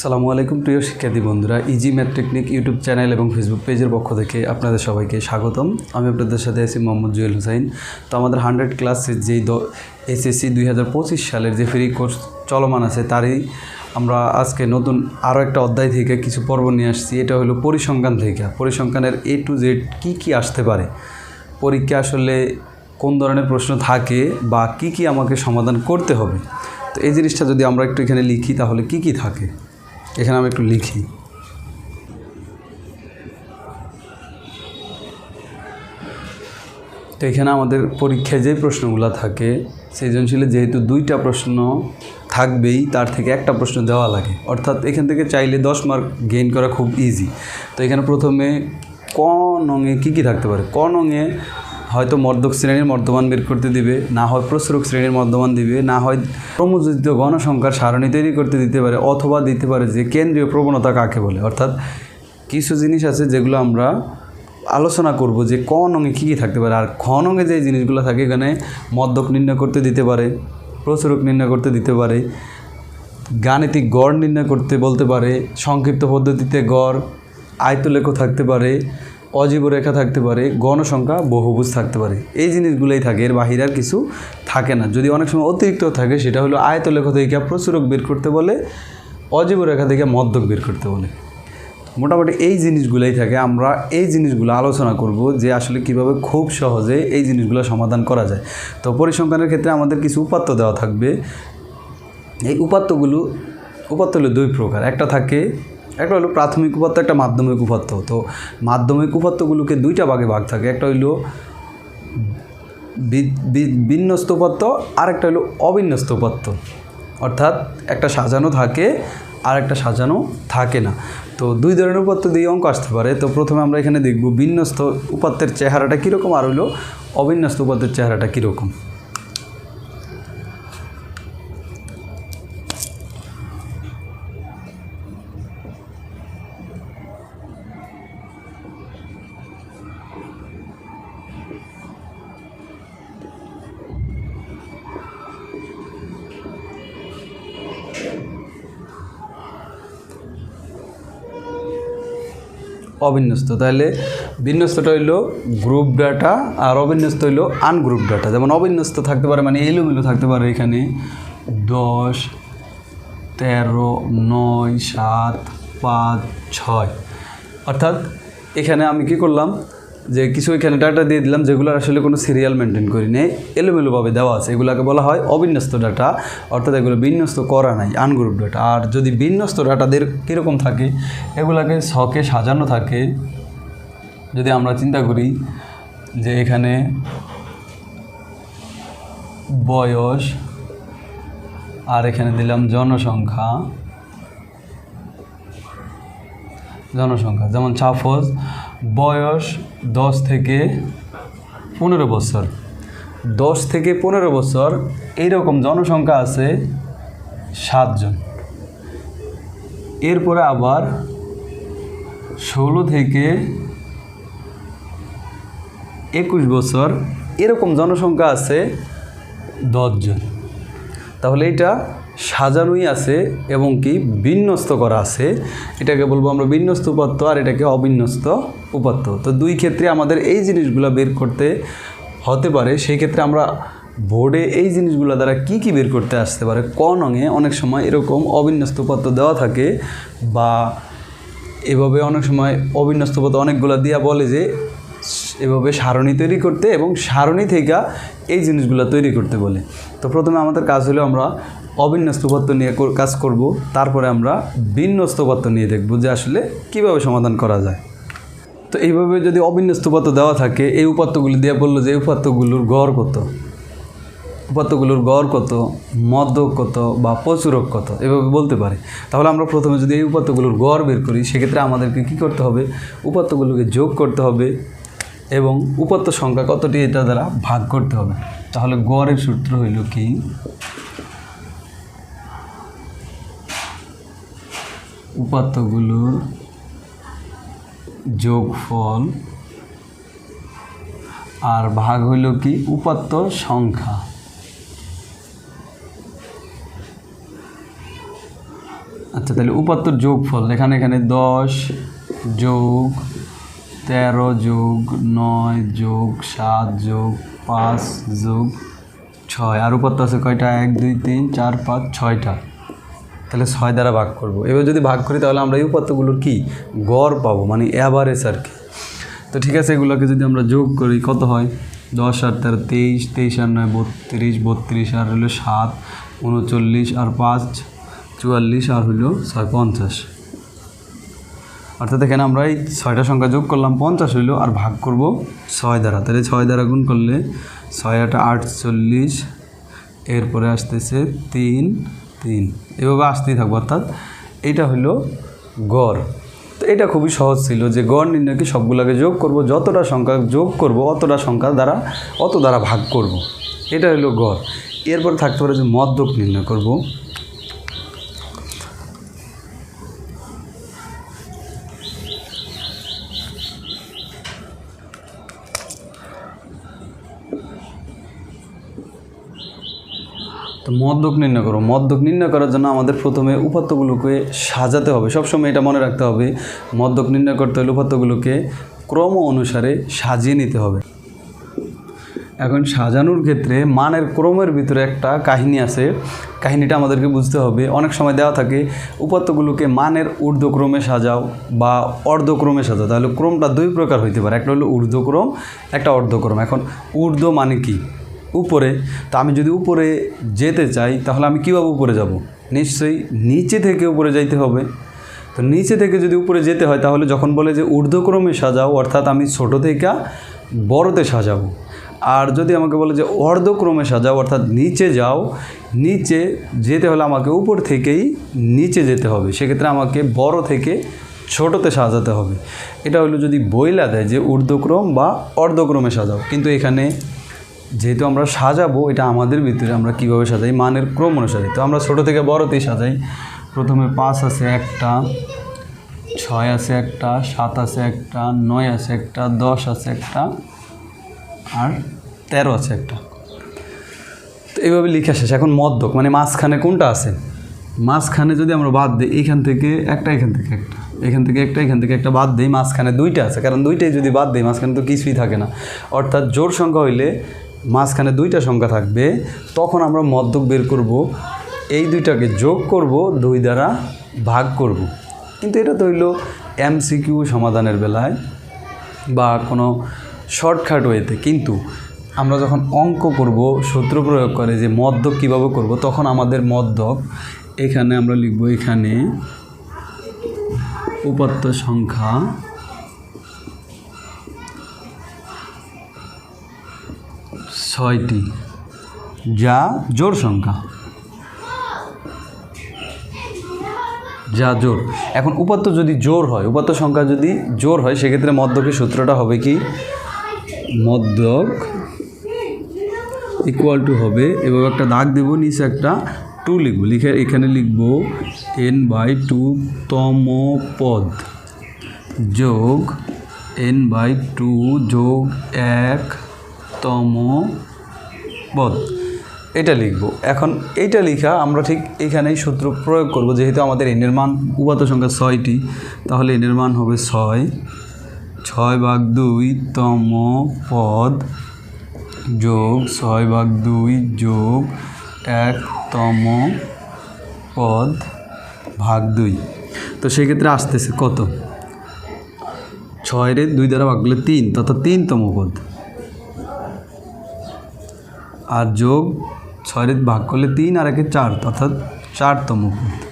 সালামু আলাইকুম প্রিয় শিক্ষার্থী বন্ধুরা easy math technique YouTube channel এবং ফেসবুক পেজের পক্ষ থেকে আপনাদের সবাইকে স্বাগতম। আমি আপনাদের সাথে আছি মোহাম্মদ জুয়েল হুসাইন। তো আমাদের হান্ড্রেড ক্লাসের যেই দ এসএসসি দুই হাজার পঁচিশ সালের যে ফ্রি কোর্স চলমান আছে, তারই আমরা আজকে নতুন আরও একটা অধ্যায় থেকে কিছু পর্ব নিয়ে আসছি। এটা হলো পরিসংখ্যান থেকে। পরিসংখ্যানের এ টু জেড কী কী আসতে পারে? পরীক্ষা আসলে কোন ধরনের প্রশ্ন থাকে বা কি কি আমাকে সমাধান করতে হবে? তো এই জিনিসটা যদি আমরা একটু এখানে লিখি, তাহলে কি কি থাকে? এখানে আমি একটু লিখি। তো এখানে আমাদের পরীক্ষায় যে প্রশ্নগুলো থাকে, সৃজনশীলে যেহেতু দুইটা প্রশ্ন থাকবেই, তার থেকে একটা প্রশ্ন দেওয়া লাগে। অর্থাৎ এখান থেকে চাইলে দশ মার্ক গেইন করা খুব ইজি তো এখানে প্রথমে ক নঙে কী কী থাকতে পারে? ক নঙে হয়তো মর্দক শ্রেণির মর্দমান বের করতে দিবে, না হয় প্রসরক শ্রেণির মর্দমান দিবে, না হয় ক্রমযোজিত গণসংখ্যার সারণী তৈরি করতে দিতে পারে অথবা দিতে পারে যে কেন্দ্রীয় প্রবণতা কাকে বলে। অর্থাৎ কিছু জিনিস আছে যেগুলো আমরা আলোচনা করব যে ক নঙে কী কী থাকতে পারে। আর খ নঙে যে জিনিসগুলো থাকে এখানে মদ্যক নির্ণয় করতে দিতে পারে প্রচুরক নির্ণয় করতে দিতে পারে, গাণিতিক গড় নির্ণয় করতে বলতে পারে, সংক্ষিপ্ত পদ্ধতিতে গড় আয়তলেখ থাকতে পারে অজীব রেখা থাকতে পারে, গণসংখ্যা বহুভুজ থাকতে পারে। এই জিনিসগুলোই থাকে, এর বাহিরে আর কিছু থাকে না। যদি অনেক সময় অতিরিক্ত থাকে, সেটা হলো আয়ত আয়তলেখ থেকে প্রচুরক বের করতে বলে, অজীব রেখা থেকে মদ্যক বের করতে বলে। মোটামুটি এই জিনিসগুলোই থাকে। আমরা এই জিনিসগুলো আলোচনা করব যে আসলে কীভাবে খুব সহজে এই জিনিসগুলো সমাধান করা যায়। তো পরিসংখ্যানের ক্ষেত্রে আমাদের কিছু উপাত্ত দেওয়া থাকবে। এই উপাত্তগুলো, উপাত্ত হলো দুই প্রকার। একটা থাকে একটা হলো প্রাথমিক উপাত্ত, একটা মাধ্যমিক উপাত্ত। তো মাধ্যমিক উপাত্তগুলোকে দুইটা ভাগে ভাগ থাকে, একটা হইল বিন্যস্ত উপাত্ত আর একটা হলো অবিন্যস্ত উপাত্ত। অর্থাৎ একটা সাজানো থাকে আর একটা সাজানো থাকে না। তো দুই ধরনের উপাত্ত দিয়ে অঙ্ক আসতে পারে। তো প্রথমে আমরা এখানে দেখব বিন্যস্ত উপাত্তের চেহারাটা কীরকম, আর হইল অবিন্যস্ত উপাত্তের চেহারাটা কীরকম। অবিন্যস্ত। তাহলে বিন্যস্তটা হইল গ্রুপ ডাটা আর অবিন্যস্ত হইল আনগ্রুপ ডাটা যেমন অবিন্যস্ত থাকতে পারে মানে এলোমেলো থাকতে পারে এখানে দশ, তেরো, নয়, সাত, পাঁচ, ছয়। অর্থাৎ এখানে আমি কি করলাম? যে কিছু এখানে ডাটা দিয়ে দিলাম, যেগুলো আসলে কোনো সিরিয়াল মেনটেন করি নেই, এলোমেলোভাবে দেওয়া আছে। এগুলোকে বলা হয় অবিন্যস্ত ডাটা অর্থাৎ এগুলো বিন্যস্ত করা নাই আনগ্রুপ ডাটা আর যদি বিন্যস্ত ডাটাদের কীরকম থাকে, এগুলাকে শখে সাজানো থাকে, যদি আমরা চিন্তা করি যে এখানে বয়স, আর এখানে দিলাম জনসংখ্যা জনসংখ্যা, যেমন সাপোজ বয়স দশ থেকে পনেরো বছর। দশ থেকে পনেরো বছর এইরকম জনসংখ্যা আছে সাতজন। এরপরে আবার ষোলো থেকে একুশ বছর এরকম জনসংখ্যা আছে দশজন। তাহলে এটা সাজানোই আছে এবং কি বিন্যস্ত করা আছে। এটাকে বলব আমরা বিন্যস্ত উপাত্ত আর এটাকে অবিন্যস্ত উপাত্ত। তো দুই ক্ষেত্রে আমাদের এই জিনিসগুলো বের করতে হতে পারে। সেই ক্ষেত্রে আমরা বোর্ডে এই জিনিসগুলো দ্বারা কি কি বের করতে আসতে পারে? ক নঙে অনেক সময় এরকম অবিন্যস্ত উপাত্ত দেওয়া থাকে বা এভাবে অনেক সময় অবিন্যস্ত উপাত্ত অনেকগুলো দিয়া বলে যে এভাবে সারণী তৈরি করতে এবং সারণী থেকে এই জিনিসগুলো তৈরি করতে বলে। তো প্রথমে আমাদের কাজ হলো আমরা অবিন্যস্ত উপাত্ত নিয়ে কাজ করব। তারপরে আমরা বিন্যস্ত উপাত্ত নিয়ে দেখব যে আসলে কীভাবে সমাধান করা যায়। তো এইভাবে যদি অবিন্যস্ত উপাত্ত দেওয়া থাকে, এই উপাত্তগুলি দিয়ে বলল যে উপাত্তগুলোর গড় কত? উপাত্তগুলোর গড় কত? মদ্যক কত? বা প্রচুরক কত? এভাবে বলতে পারে। তাহলে আমরা প্রথমে যদি এই উপাত্তগুলোর গড় বের করি, সেক্ষেত্রে আমাদেরকে কী করতে হবে? উপাত্তগুলোকে যোগ করতে হবে এবং উপাত্ত সংখ্যা কতটি এটা দ্বারা ভাগ করতে হবে। তাহলে গড়ের সূত্র হইল কি? উপাত্তগুলোর যোগফল আর ভাগ হইল কি? উপাত্ত সংখ্যা। আচ্ছা তাহলে উপাত্তর যোগফল, এখানে এখানে দশ যোগ তেরো যোগ নয় যোগ সাত যোগ পাঁচ যোগ ছয়। আর উপাত্ত আছে কয়টা? এক, দুই, তিন, চার, পাঁচ, ছয়টা। তাহলে ছয় দ্বারা ভাগ করব। এবার যদি ভাগ করি তাহলে আমরা এই উপাত্তগুলোর কী? গড় পাবো মানে অ্যাভারেজ আর কি। তো ঠিক আছে, এগুলোকে যদি আমরা যোগ করি, কত হয়? দশ আর তেরো, তেইশ তেইশ আর নয়, বত্রিশ বত্রিশ আর হলো সাত, উনচল্লিশ আর পাঁচ, চুয়াল্লিশ আর হলো ছয়, পঞ্চাশ। অর্থাৎ এখানে আমরা এই ছয়টা সংখ্যা যোগ করলাম, পঞ্চাশ হইল আর ভাগ করব ছয় দ্বারা। তাহলে ছয় দ্বারা গুণ করলে ছয় আটা আটচল্লিশ, এরপরে আসতেছে তিন তিন। এভাবে আসতেই থাকব, অর্থাৎ এটা হলো গড়। তো এটা খুবই সহজ ছিল যে গড় নির্ণয়কে সবগুলোকে যোগ করব, যতটা সংখ্যা যোগ করব, অতটা সংখ্যা দ্বারা, অত দ্বারা ভাগ করব। এটা হলো গড়। এরপর থাকতে পারে যে মদ্যক নির্ণয় করব। মদ্যক নির্ণয় করো। মদ্যক নির্ণয় করার জন্য আমাদের প্রথমে উপাত্তগুলোকে সাজাতে হবে। সবসময় এটা মনে রাখতে হবে মদ্যক নির্ণয় করতে হলে উপাত্তগুলোকে ক্রম অনুসারে সাজিয়ে নিতে হবে। এখন সাজানোর ক্ষেত্রে মানের ক্রমের ভিতরে একটা কাহিনী আছে। কাহিনীটা আমাদেরকে বুঝতে হবে। অনেক সময় দেওয়া থাকে, উপাত্তগুলোকে মানের ঊর্ধ্বক্রমে সাজাও বা অর্ধক্রমে সাজাও। তাহলে ক্রমটা দুই প্রকার হইতে পারে। একটা হলো ঊর্ধ্বক্রম, একটা অর্ধক্রম। এখন ঊর্ধ্ব মানে কি? উপরে, তা আমি যদি উপরে যেতে চাই, তাহলে আমি কীভাবে উপরে যাব? নিশ্চয়ই নিচে থেকে উপরে যাইতে হবে। তো নিচে থেকে যদি উপরে যেতে হয়, তাহলে যখন বলে যে ঊর্ধ্বক্রমে সাজাও, অর্থাৎ আমি ছোট থেকে বড়তে সাজাবো আর যদি আমাকে বলে যে অর্ধক্রমে সাজাও, অর্থাৎ নিচে যাও, নিচে যেতে হলে আমাকে উপর থেকেই নিচে যেতে হবে। সেক্ষেত্রে আমাকে বড় থেকে ছোটোতে সাজাতে হবে। এটা হলো যদি বইলা দেয় যে ঊর্ধ্বক্রম বা অর্ধক্রমে সাজাও। কিন্তু এখানে যেহেতু আমরা সাজাবো, এটা আমাদের ভিতরে আমরা কীভাবে সাজাই, মানের ক্রম অনুসারে। তো আমরা ছোটো থেকে বড়তেই সাজাই। প্রথমে পাঁচ আছে একটা, ছয় আছে একটা, সাত আছে একটা, নয় আছে একটা, দশ আছে একটা, আর তেরো আছে একটা। তো এইভাবে লিখে শেষ। এখন মদ্যক মানে মাঝখানে কোনটা আছে? মাঝখানে যদি আমরা বাদ দিই এখান থেকে একটা এখান থেকে একটা এখান থেকে একটা এখান থেকে একটা বাদ দিই, মাঝখানে দুইটা আছে। কারণ দুইটাই যদি বাদ দিই, মাঝখানে তো কিছুই থাকে না। অর্থাৎ জোর সংখ্যা হইলে মাঝখানে দুইটা সংখ্যা থাকবে, তখন আমরা মদ্যক বের করব। এই দুইটাকে যোগ করব, দুই দ্বারা ভাগ করব। কিন্তু এটা তো হইল এমসিকিউ সমাধানের বেলায় বা কোনো শর্টকাট ওয়েতে। কিন্তু আমরা যখন অঙ্ক করব, সূত্র প্রয়োগ করে যে মদ্যক কীভাবে করব, তখন আমাদের মদ্যক এখানে আমরা লিখব এখানে উপাত্ত সংখ্যা ছয়টি, যা জোর সংখ্যা। যা জোর এখন উপাত্ত যদি জোর হয়, উপাত্ত সংখ্যা যদি জোর হয়, সেক্ষেত্রে মদ্যকের সূত্রটা হবে কি? মদ্যক ইকুয়াল টু হবে। এবং একটা দাগ দেবো, নিচে একটা টু লিখব। লিখে এখানে লিখব এন বাই টু তম পদ যোগ এন বাই টু যোগ এক তম পদ। এটা লিখব। এখন এইটা লেখা আমরা ঠিক এখানেই সূত্র প্রয়োগ করব, যেহেতু আমাদের এনের মান উপাত্ত সংখ্যা ছয়টি, তাহলে এনের মান হবে ছয়। ছয় ভাগ দুই তম পদ যোগ ছয় ভাগ দুই যোগ এক তম পদ ভাগ দুই। তো সেক্ষেত্রে আসতেছে কত? ছয়ের দুই দ্বারা ভাগ করলে তিন তত তিনতম পদ। আর যোগ ছয়ের ভাগ করলে তিন, আর একে চার, অর্থাৎ চারতম পদ।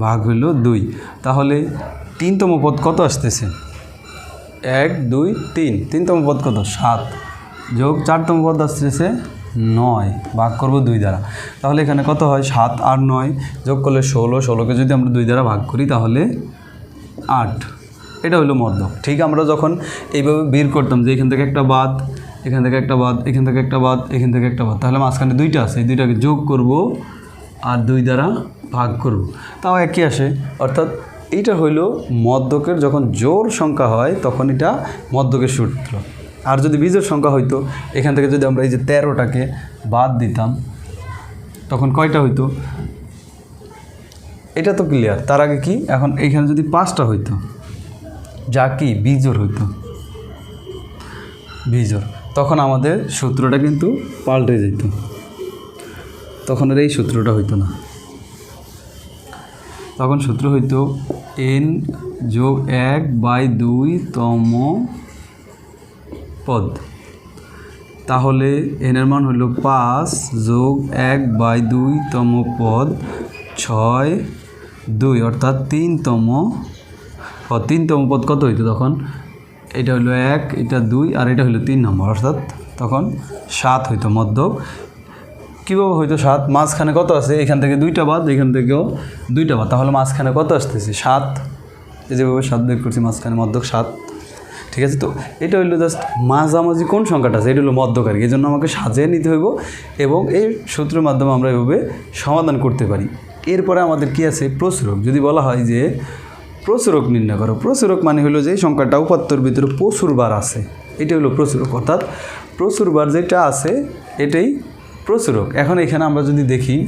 ভাগ হইল দুই। তাহলে তিনতম পদ কত আসতেছে? এক, দুই, তিন। তিনতম পদ কত? সাত। যোগ চারতম পদ আসতেছে নয়। ভাগ করব দুই দ্বারা। তাহলে এখানে কত হয়? সাত আর নয়। যোগ করলে ষোলো। ষোলোকে যদি আমরা দুই দ্বারা ভাগ করি তাহলে আট। এটা হলো মদ্যক ঠিক আমরা যখন এইভাবে বের করতাম যে এখান থেকে একটা বাদ এখান থেকে একটা বাদ, এখান থেকে একটা বাদ, এখান থেকে একটা বাদ। তাহলে মাঝখানে দুইটা আছে, এই দুইটাকে যোগ করব আর দুই দ্বারা ভাগ করব। তাও একই আসে। অর্থাৎ এইটা হইল মদ্যকের যখন জোর সংখ্যা হয়, তখন এটা মদ্যকের সূত্র। আর যদি বীজের সংখ্যা হইতো, এখান থেকে যদি আমরা এই যে তেরোটাকে বাদ দিতাম, তখন কয়টা হইতো? এটা তো ক্লিয়ার তার আগে কি? এখন এইখানে যদি পাঁচটা হইতো, যা কি? বীজোর হইতো। বীজোর। তখন আমাদের সূত্রটা কিন্তু পাল্টে যেত। তখন আর এই সূত্রটা হইতো না। তখন সূত্র হইতো এন যোগ এক বাই দুই তম পদ। তাহলে এনের মান হলো পাঁচ যোগ এক বাই দুই তম পদ ছয় দুই, অর্থাৎ তিনতম পদ তিনতম পদ কত হইতো তখন? এটা হলো এক, এটা দুই, আর এটা হলো তিন নম্বর, অর্থাৎ তখন সাত হইতো মধ্যক। কীভাবে হয়তো সাত? মাঝখানে কত আছে? এখান থেকে দুইটা বাদ, এখান থেকেও দুইটা বাদ। তাহলে মাঝখানে কত আসতেছে? সাত। এই যেভাবে সাত বের করছি, মাঝখানে মধ্যক সাত। ঠিক আছে তো? এটা হইল জাস্ট মাঝামাঝি কোন সংখ্যাটা আছে? এটা হলো মধ্যকারী এই জন্য আমাকে সাজিয়ে নিতে হইব এবং এই সূত্রের মাধ্যমে আমরা এভাবে সমাধান করতে পারি। এরপরে আমাদের কি আছে? প্রচুরক যদি বলা হয় যে প্রচুরক নির্ণয় করো। প্রচুরক মানে হলো যে সংখ্যাটা উপাত্তর ভিতরে প্রচুর বার আছে। এটা হলো প্রচুরক, অর্থাৎ প্রচুর বার যেটা আছে, এটাই প্রচুরক। এখন এখানে আমরা যদি দেখি,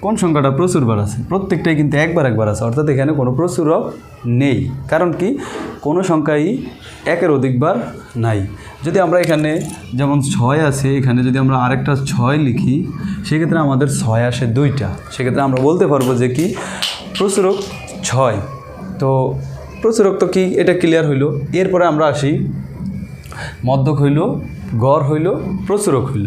কোন সংখ্যাটা প্রচুরবার আছে? প্রত্যেকটাই কিন্তু একবার একবার আছে, অর্থাৎ এখানে কোনো প্রচুরক নেই। কারণ কি? কোনো সংখ্যাই একের অধিকবার নাই। যদি আমরা এখানে যেমন ছয় আছে, এখানে যদি আমরা আরেকটা ছয় লিখি, সেক্ষেত্রে আমাদের ছয় আসে দুইটা। সেক্ষেত্রে আমরা বলতে পারব যে কি? প্রচুরক ছয়। তো প্রচুরক্ত কি এটা ক্লিয়ার হইল। এরপরে আমরা আসি, মদ্যক হইল, গড় হইল, প্রচুরক হইল।